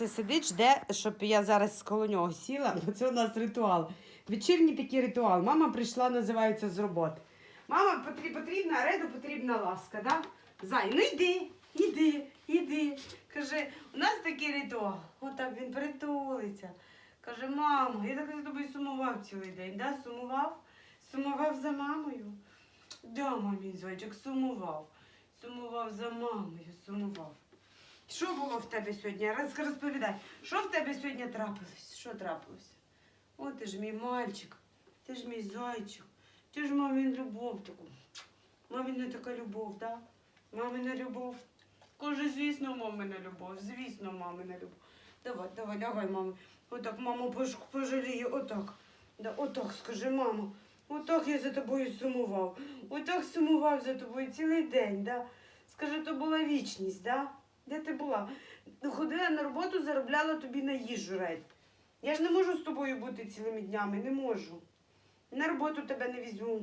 це сидить, жде, щоб я зараз коло нього сіла. Ну, Це у нас ритуал. Вечірній такий ритуал. Мама прийшла, називається з роботи. Мама потрібна, Реду потрібна ласка, да? Зай, ну йди, іди, іди. Каже, у нас такий ритуал. Отак він притулиться. Каже, мамо, я так за тобою сумував цілий день, да? Сумував? Сумував за мамою? Да, мамін зайчик, сумував. Сумував за мамою, сумував. Що було в тебе сьогодні? Роз, розповідай, що в тебе сьогодні трапилось? Що трапилось? О, ти ж мій мальчик, ти ж мій зайчик, ти ж мамин любов таку. Мамина така любов, да? Мамина любов. Каже, звісно, мамина любов, звісно, мамина любов. Давай, давай, давай, мамо. Отак, маму пош- пожалію, отак. Да, отак, скажи, мамо. Отак я за тобою сумував. Отак сумував за тобою цілий день, да? Скажи, то була вічність, да? Де ти була? Ходила на роботу, заробляла тобі на їжу, Редь. Я ж не можу з тобою бути цілими днями, не можу. На роботу тебе не візьму.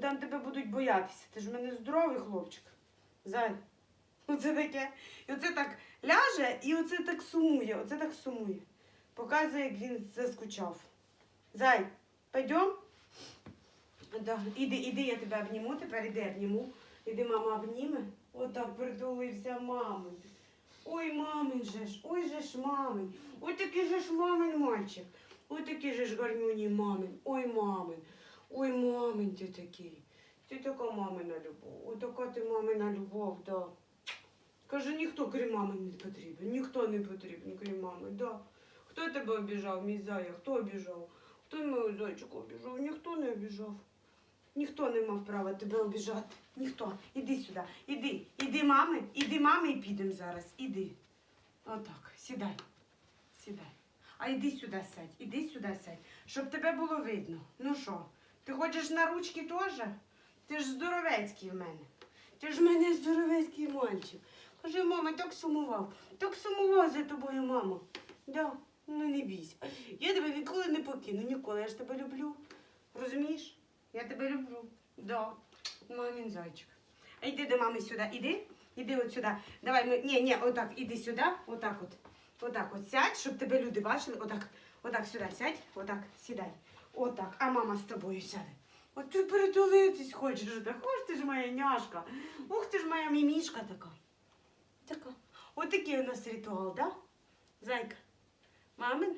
Там тебе будуть боятися. Ти ж в мене здоровий хлопчик. Зай. Оце таке. І оце так ляже, і оце так сумує, оце так сумує. Показує, як він заскучав. Зай, пойдем? Да. Іди, іди, я тебе обніму, тепер іди обніму. Іди, мама обніме. Отак притулився мамин. Ой, мамин же ж, ой же ж мамин. Ой такий же ж мамин мальчик. Ой такий же ж гарнюній мамин. Ой, мамин. Ой, мамин ти такий. Ти така мамина любов. Ой, така ти мамина любов, да. Каже, ніхто крім мами не потрібен. Ніхто не потрібен, крім мами, да. Хто тебе обіжав, мій зая? Хто обіжав? Хто мою зайчику обіжав? Ніхто не обіжав. Ніхто не мав права тебе обіжати. Ніхто. Іди сюди. Іди. Іди, мами. Іди, мами, і підемо зараз. Іди. Отак. Сідай. Сідай. А іди сюди сядь. Іди сюди сядь. Щоб тебе було видно. Ну що, ти хочеш на ручки теж? Ти ж здоровецький в мене. Ти ж в мене здоровецький мальчик. Каже, мама, так сумував. Так сумував за тобою, мамо. Да, ну не бійся. Я тебе ніколи не покину, ніколи. Я ж тебе люблю. Розумієш? Я тебе люблю. Да. Мамін зайчик. А йди до мами сюди. Іди. Іди от сюди. Давай ми. Ні, ні, отак, іди сюди. Отак от. Отак от сядь, щоб тебе люди бачили. Отак. Отак сюди сядь. Отак, сідай. Отак. А мама з тобою сяде. От ти перетулитись хочеш. Ось ти ж моя няшка. Ух ти ж моя мімішка така. Така. От такий у нас ритуал, да? Зайка. Мамин?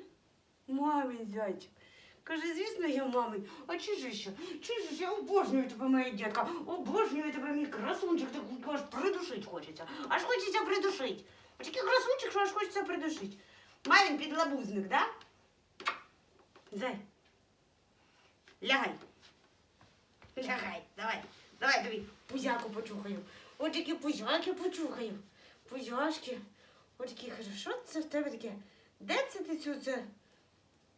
Мамин зайчик. Каже, звісно, я мамин. А чи ж ще? Чи ж я обожнюю тебе, моя дітка. Обожнюю тебе, мій красунчик. Так аж придушить хочеться. Аж хочеться придушить. А такий красунчик, що аж хочеться придушить. Мамин підлабузник, да? Зай. Лягай. Лягай, давай. Давай тобі пузяку почухаю. От такі пузяки почухаю. Пузяшки. От такі що це в тебе таке? Де це ти цю це?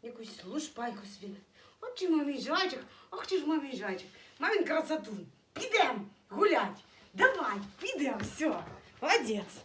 Якусь лушпайку свій. От чи мамій зайчик, ах ти ж мамій зайчик. Мамін красотун. Підем гулять. Давай, підем, все. Молодець.